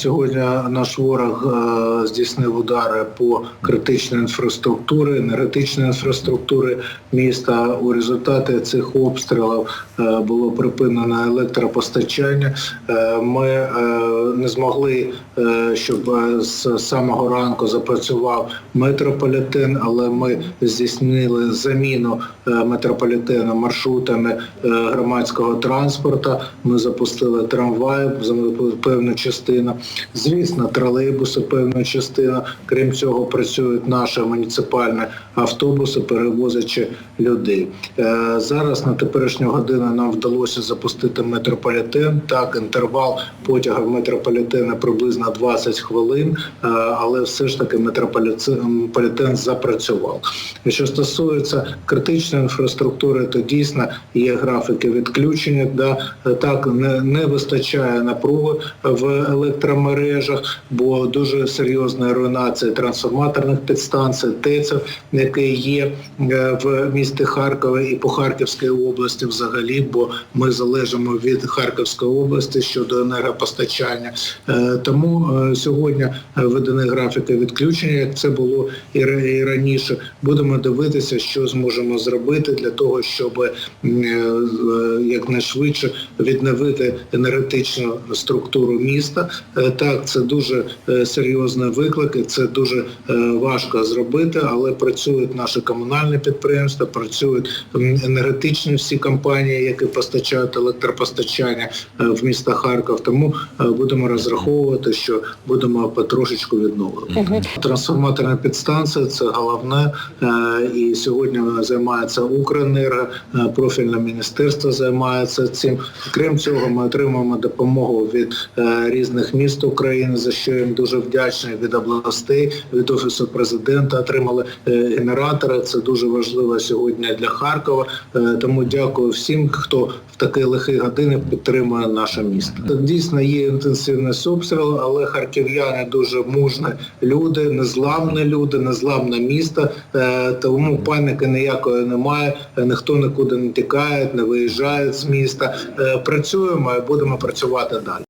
сьогодні наш ворог е, здійснив удари по критичній інфраструктурі, енергетичній інфраструктури міста. У результаті цих обстрілів е, було припинено електропостачання. Е, Ми не змогли, щоб з самого ранку запрацював метрополітен, але ми здійснили заміну метрополітену маршрутами громадського транспорту. Ми запустили трамваї, певну частину. Звісно, тролейбуси, певна частина. Крім цього, працюють наші муніципальні автобуси, перевозячи людей. Е, Зараз на теперішню годину нам вдалося запустити метрополітен. Так, інтервал потяга в метрополітена приблизно 20 хвилин, е, але все ж таки метрополітен запрацював. Що стосується критичної інфраструктури, то дійсно є графіки відключення. Да, так не, не вистачає напруги в електромережах, бо дуже серйозна руйнація трансформаторних підстанцій, ТЕЦів, які є е, в місті Харкові і по Харківській області взагалі, бо ми залежимо від Харківської області щодо енергопостачання. Е, Тому е, сьогодні введені графіки відключення, як це було і раніше. Будемо дивитися, що зможемо зробити для того, щоб якнайшвидше відновити енергетичну структуру міста. Е, Так, це дуже е, серйозний виклик, і це дуже е, важко зробити, але працюють наші комунальні підприємства, працюють енергетичні всі компанії, які постачають електропостачання в міста Харків. Тому будемо розраховувати, що будемо потрошечку відновлювати. Трансформаторна підстанція це головне, і сьогодні займається Укренерго, профільне міністерство займається цим. Крім цього, ми отримуємо допомогу від різних міст України, за що їм дуже вдячні від областей, від офісу президента. Отримали генератори. Це дуже важливо сьогодні для Харкова. Е, Тому дякую всім, хто в такі лихі години підтримує наше місто. Дійсно є інтенсивний обстріл, але харків'яни дуже мужні люди, незламні люди, незламне місто. Е, Тому паніки ніякої немає. Ніхто нікуди не тікає, не виїжджає з міста. Е, Працюємо і будемо працювати далі.